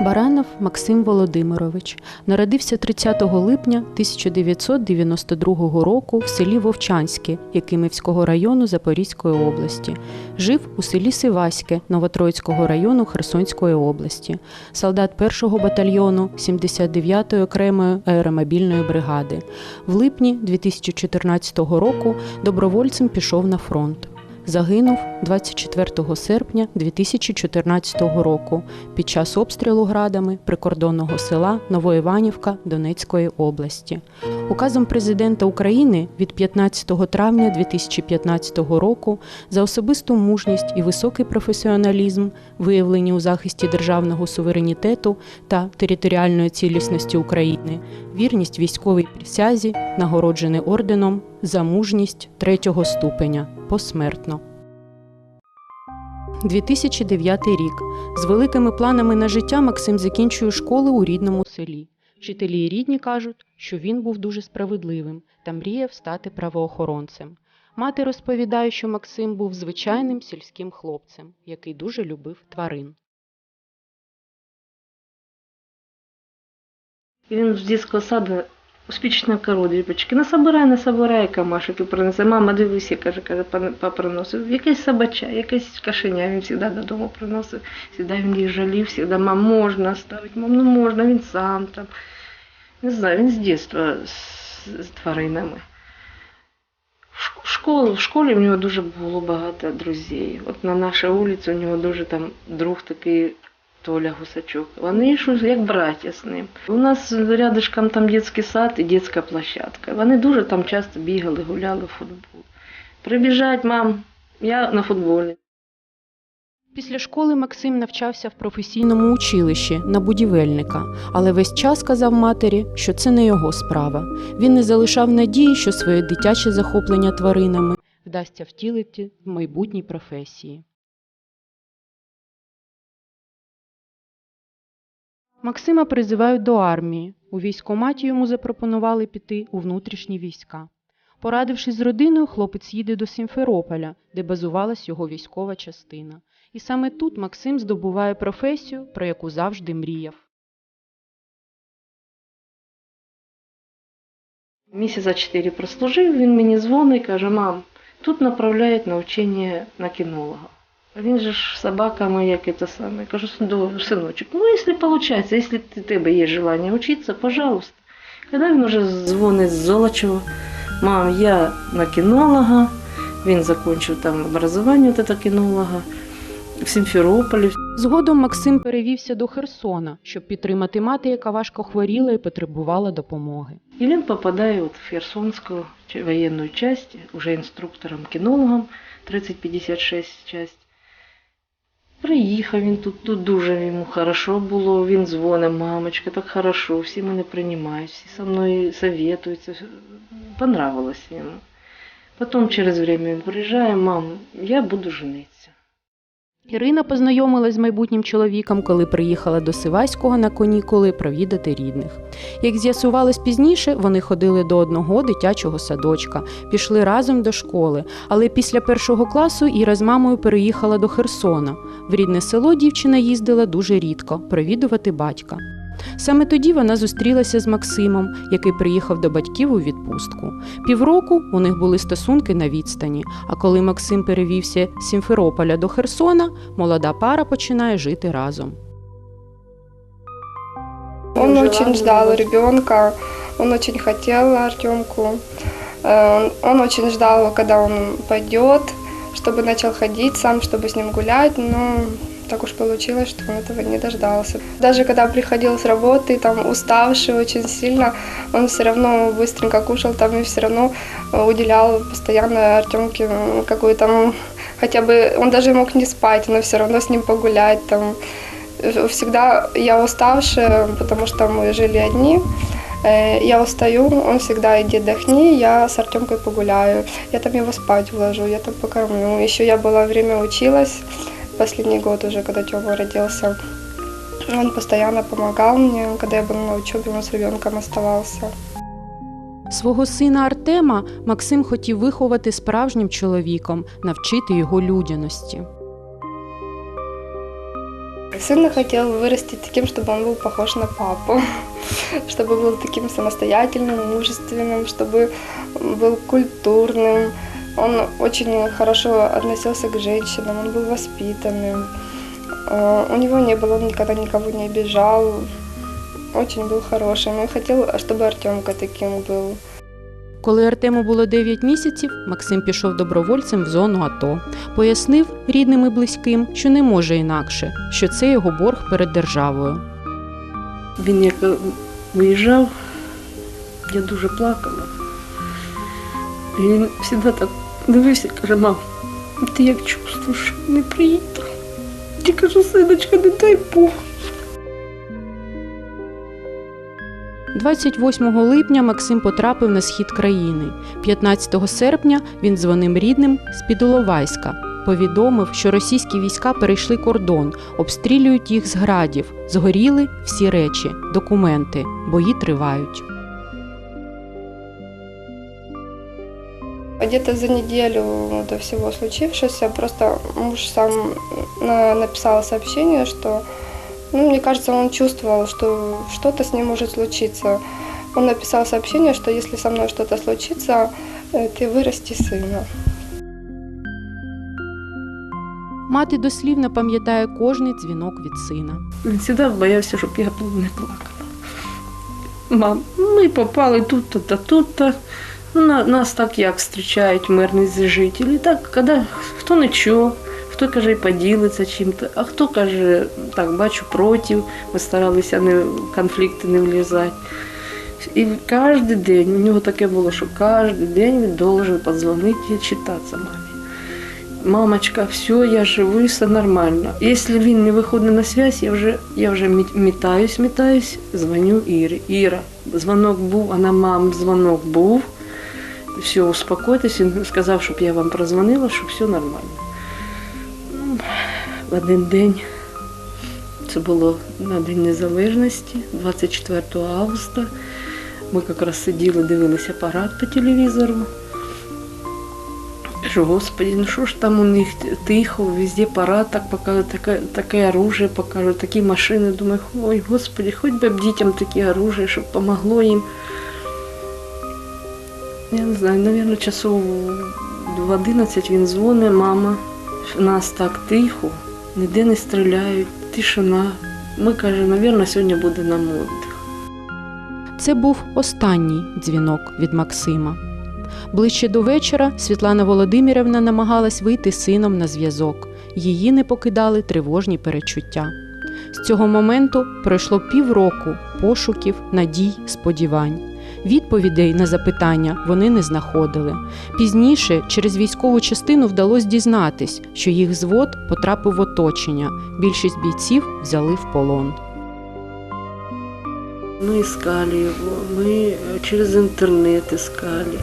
Баранов Максим Володимирович народився 30 липня 1992 року в селі Вовчанське Якимівського району Запорізької області. Жив у селі Сиваське Новотроїцького району Херсонської області, солдат 1-го батальйону 79-ї окремої аеромобільної бригади. В липні 2014 року добровольцем пішов на фронт. Загинув 24 серпня 2014 року під час обстрілу градами прикордонного села Новоіванівка Донецької області. Указом президента України від 15 травня 2015 року за особисту мужність і високий професіоналізм, виявлені у захисті державного суверенітету та територіальної цілісності України, вірність військовій присязі, нагороджений орденом за мужність третього ступеня посмертно. 2009 рік. З великими планами на життя Максим закінчує школи у рідному селі. Вчителі і рідні кажуть, що він був дуже справедливим та мріяв стати правоохоронцем. Мати розповідає, що Максим був звичайним сільським хлопцем, який дуже любив тварин. Він з дитячого саду успішна коrodrіпочки. Насобирай, насобирай камашок і принесе. Мама, дивися, каже, каже, пан- папа приносив. Якесь собача, якесь кошеня він завжди додому приносив. Завжди він їх жалів, завжди, мам, можна оставити, мам, ну можна, він сам там. Не знаю, він з дитинства з, тваринами. В школу, в школі в нього дуже було багато друзів. От на нашій вулиці у нього дуже там друг такий Толя Гусачок. Вони щось як браття з ним. У нас рядышком там дитячий сад і дитяча площадка. Вони дуже там часто бігали, гуляли в футбол. Прибіжать, мам, я на футболі. Після школи Максим навчався в професійному училищі на будівельника, але весь час казав матері, що це не його справа. Він не залишав надії, що своє дитяче захоплення тваринами вдасться втілити в майбутній професії. Максима призивають до армії. У військкоматі йому запропонували піти у внутрішні війська. Порадившись з родиною, хлопець їде до Сімферополя, де базувалась його військова частина. І саме тут Максим здобуває професію, про яку завжди мріяв. Місяця чотири прослужив, він мені дзвонить каже, мам, тут направляють на вчення на кінолога. Він же ж собака моя, як це саме. Я кажу, «Сино- синочок, ну якщо виходить, якщо у тебе є бажання вчитися, пожалуйста. Коли він вже дзвонить з Золочева, мам, я на кінолога, він закінчив там образування этого кінолога в Сімферополі. Згодом Максим перевівся до Херсона, щоб підтримати мати, яка важко хворіла і потребувала допомоги. І він попадає от в Херсонську воєнну часть, уже інструктором-кінологом 3056 часть. Приїхав він тут, тут дуже йому хорошо було, він дзвонить, мамочка, так хорошо, всі мене приймають, всі со мною советуються, понравилось йому. Потім через время він приїжджає, мам, я буду жениться. Ірина познайомилась з майбутнім чоловіком, коли приїхала до Сиваського на канікули провідати рідних. Як з'ясувалось пізніше, вони ходили до одного дитячого садочка, пішли разом до школи. Але після першого класу Іра з мамою переїхала до Херсона. В рідне село дівчина їздила дуже рідко провідувати батька. Саме тоді вона зустрілася з Максимом, який приїхав до батьків у відпустку. Півроку у них були стосунки на відстані. А коли Максим перевівся з Сімферополя до Херсона, молода пара починає жити разом. Он очень ждал ребенка, он очень хотел Артемку. Э, Он, он очень ждал, когда он пойдет, чтобы начал ходить сам, чтобы с ним гулять, но так уж получилось, что он этого не дождался. Даже когда приходил с работы, там уставший очень сильно, он все равно быстренько кушал там и все равно э, уделял постоянно Артемке какую-то, м, хотя бы, он даже мог не спать, но все равно с ним погулять там. Э, Всегда я уставшая, потому что мы жили одни. Э, Я устаю, он всегда иди отдохни, я с Артемкой погуляю. Я там его спать уложу, я там покормлю. Еще я была время училась, последний год уже, когда Тёма родился. Он постоянно помогал мне, когда я была на учебе, он с ребенком оставался. Свого сина Артема Максим хотів виховати справжнім чоловіком, навчити його людяності. Сына хотел вырастить таким, чтобы он был похож на папу, чтобы был таким самостоятельным, мужественным, чтобы был культурным. Он очень хорошо относился к женщинам, он был воспитанным. Э, У него не было, он никогда никого не обижал. Очень был хорошим. И хотел, чтобы Артемка таким был. Коли Артему було 9 місяців, Максим пішов добровольцем в зону АТО. Пояснив рідним і близьким, що не може інакше, що це його борг перед державою. Він як виїжджав, я дуже плакала. І він завжди так дивився, каже, мам, ти як чувствуєш, не приїду. Я кажу, синочка, не дай Бог. 28 липня Максим потрапив на схід країни. 15 серпня він дзвонив рідним з під Іловайська. Повідомив, що російські війська перейшли кордон, обстрілюють їх з градів, згоріли всі речі, документи, бої тривають. Где-то за неделю до всего случившегося просто муж сам на- написал сообщение, что, ну, мне кажется, он чувствовал, что что-то с ним может случиться. Он написал сообщение, что если со мной что-то случится, э, ты вырасти сына. Мати дослівно пам'ятає кожний дзвінок від сина. Він завжди боявся, щоб я не плакала. Мам, ми попали тут-то та тут-то. Ну, на- нас так як зустрічають мирні жителі. Так, коли хто нічого, хто каже, поділиться чим-то, а хто каже, так, бачу проти, ми старалися не, конфлікти не влізати. І кожен день, у нього таке було, що кожен день він должен подзвонити і читатися мамі. Мамочка, все, я живий, все нормально. Якщо він не виходить на зв'язь, я вже, я вже мітаюсь, мітаюсь, дзвоню Ірі. Іра, дзвонок був, вона мам, дзвонок був. Все, успокойтесь. Він сказав, щоб я вам прозвонила, що все нормально. В один день, це було на День Незалежності, 24 августа. Ми якраз сиділи, дивилися парад по телевізору. Кажу, господи, ну що ж там у них тихо, везде парад, так показують, таке, таке оружие покажуть, такі машини. Думаю, ой, господи, хоч би б дітям таке оружие, щоб помогло їм. Я не знаю, мабуть, часов в 11 він дзвонить, мама, у нас так тихо, ніде не стріляють, тишина. Ми каже, мабуть, сьогодні буде нам отдих. Це був останній дзвінок від Максима. Ближче до вечора Світлана Володимирівна намагалась вийти з сином на зв'язок. Її не покидали тривожні перечуття. З цього моменту пройшло півроку пошуків, надій, сподівань. Відповідей на запитання вони не знаходили. Пізніше через військову частину вдалося дізнатись, що їх звод потрапив в оточення. Більшість бійців взяли в полон. Мы искали его, мы э, через интернет искали.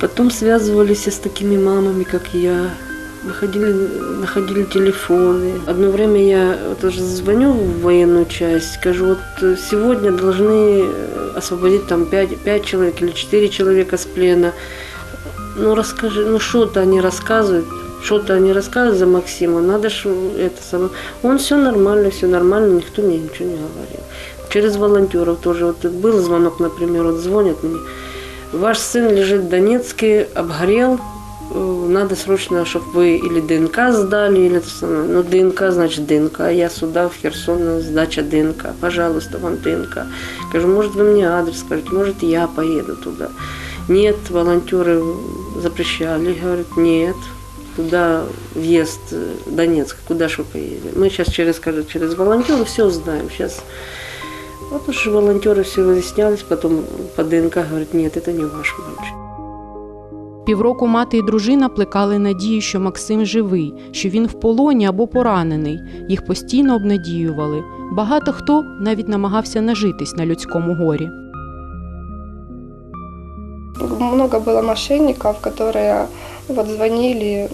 Потом связывались с такими мамами, как я. Находили, находили телефоны. Одно время я вот уже звоню в военную часть, скажу, вот э, сегодня должны э, освободить там 5, 5 человек или 4 человека с плена. Ну расскажи, ну что-то они рассказывают, что-то они рассказывают за Максима, надо же это самое. Он все нормально, все нормально, никто мне ничего не говорил. Через волонтеров тоже. Вот был звонок, например, вот звонят мне. Ваш сын лежит в Донецке, обгорел, надо срочно, чтобы вы или ДНК сдали, или это самое. Ну, ДНК, значит, ДНК. Я сюда, в Херсон, сдача ДНК. Пожалуйста, вам ДНК. Скажу, может, вы мне адрес скажете, может, я поеду туда. Нет, волонтеры запрещали, говорят, нет, туда въезд э, Донецк, куда же вы поедете? Мы сейчас через, скажет, через волонтеров все узнаем. Сейчас вот уж волонтеры все выяснялись, потом по ДНК говорят, нет, это не ваш мальчик. Півроку мати і дружина плекали надію, що Максим живий, що він в полоні або поранений. Їх постійно обнадіювали. Багато хто навіть намагався нажитись на людському горі. Много было мошенников, которые вот звонили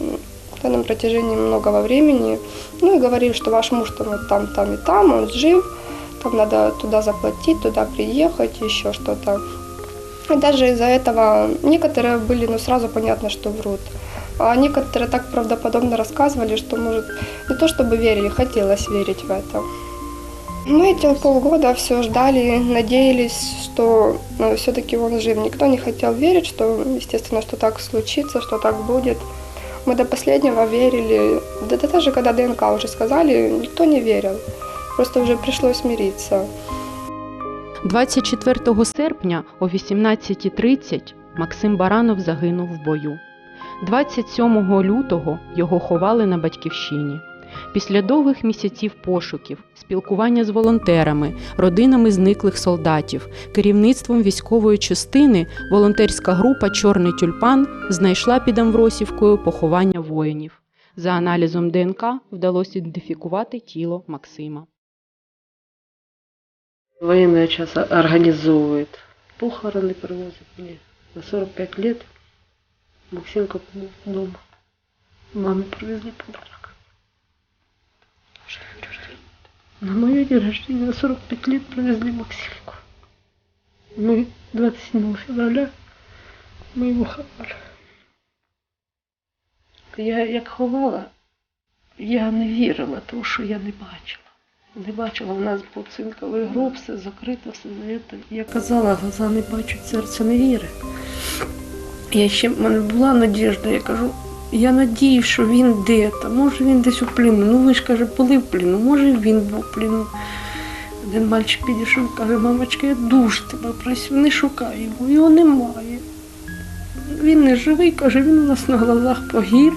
на протяжении многого времени, ну и говорили, что ваш муж там, вот там, там и там, он жив, там надо туда заплатить, туда приехать, еще что-то. И даже из-за этого некоторые были, ну, сразу понятно, что врут. А некоторые так правдоподобно рассказывали, что, может, не то чтобы верили, хотелось верить в это. Мы эти полгода все ждали, надеялись, что все-таки он жив. Никто не хотел верить, что, естественно, что так случится, что так будет. Мы до последнего верили. Да, да даже когда ДНК уже сказали, никто не верил. Просто уже пришлось смириться. 24 серпня о 18.30 Максим Баранов загинув в бою. 27 лютого його ховали на батьківщині. Після довгих місяців пошуків, спілкування з волонтерами, родинами зниклих солдатів, керівництвом військової частини волонтерська група Чорний тюльпан знайшла під Амвросівкою поховання воїнів. За аналізом ДНК вдалося ідентифікувати тіло Максима. Военная час организовывает. Похороны привозят мне. На 45 лет Максимка был дома. Маме привезли подарок. На мое день рождения на 45 лет привезли Максимку. Мы 27 февраля мы его ховали. Я як ховала, я не вірила, тому що я не бачила. Не бачила, в нас був цинковий гроб, все закрито, все це. Я казала, глаза не бачать, серце не вірить. Я ще в мене була надіжда, я кажу, я надію, що він де-то, може він десь у пліну. Ну ви ж каже, були в пліну, може він був в пліну. Один мальчик підійшов, каже, мамочка, я дуже тебе просив, не шукай його, його немає. Він не живий, каже, він у нас на глазах погиб,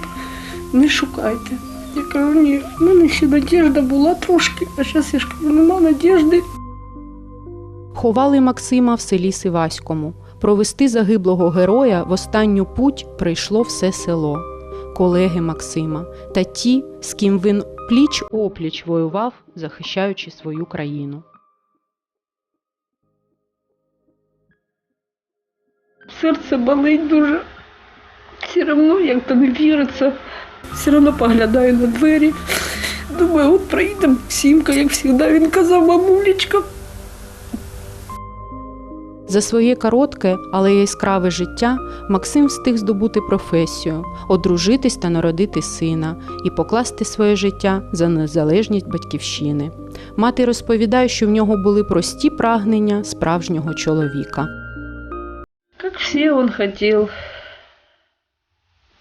не шукайте. Я кажу, ні, в мене ще надіжда була трошки, а зараз я ж кажу, нема надіжди. Ховали Максима в селі Сиваському. Провести загиблого героя в останню путь прийшло все село, колеги Максима та ті, з ким він пліч опліч воював, захищаючи свою країну. Серце болить дуже. Все одно як то не віриться. Все одно поглядаю на двері. Думаю, от приїде Максимка, як завжди він казав, мамулечка. За своє коротке, але яскраве життя Максим встиг здобути професію, одружитись та народити сина і покласти своє життя за незалежність батьківщини. Мати розповідає, що в нього були прості прагнення справжнього чоловіка. Как все он хотел,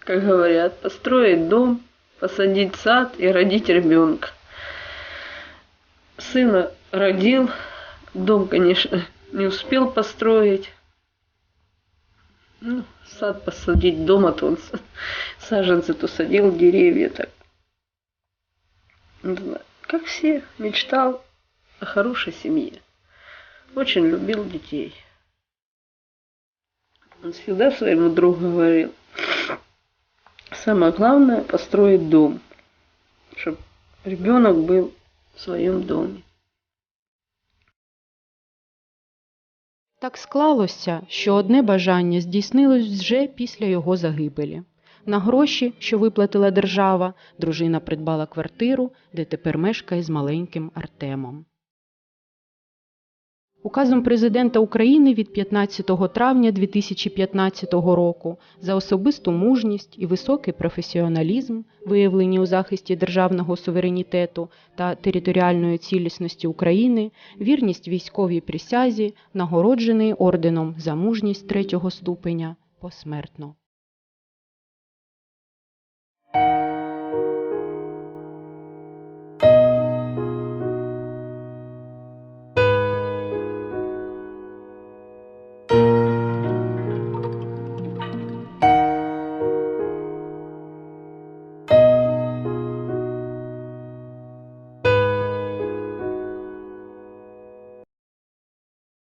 как говорят, построить дом, посадить сад и родить ребенка. Сына родил, дом, конечно, не успел построить. Ну, сад посадить, дома-то он с- саженцы то садил, деревья так. Как все, мечтал о хорошей семье. Очень любил детей. Он всегда своему другу говорил, самое главное построить дом, чтобы ребенок был в своем доме. Так склалося, що одне бажання здійснилось вже після його загибелі. На гроші, що виплатила держава, дружина придбала квартиру, де тепер мешкає з маленьким Артемом. Указом президента України від 15 травня 2015 року за особисту мужність і високий професіоналізм, виявлені у захисті державного суверенітету та територіальної цілісності України, вірність військовій присязі, нагороджений орденом за мужність третього ступеня посмертно.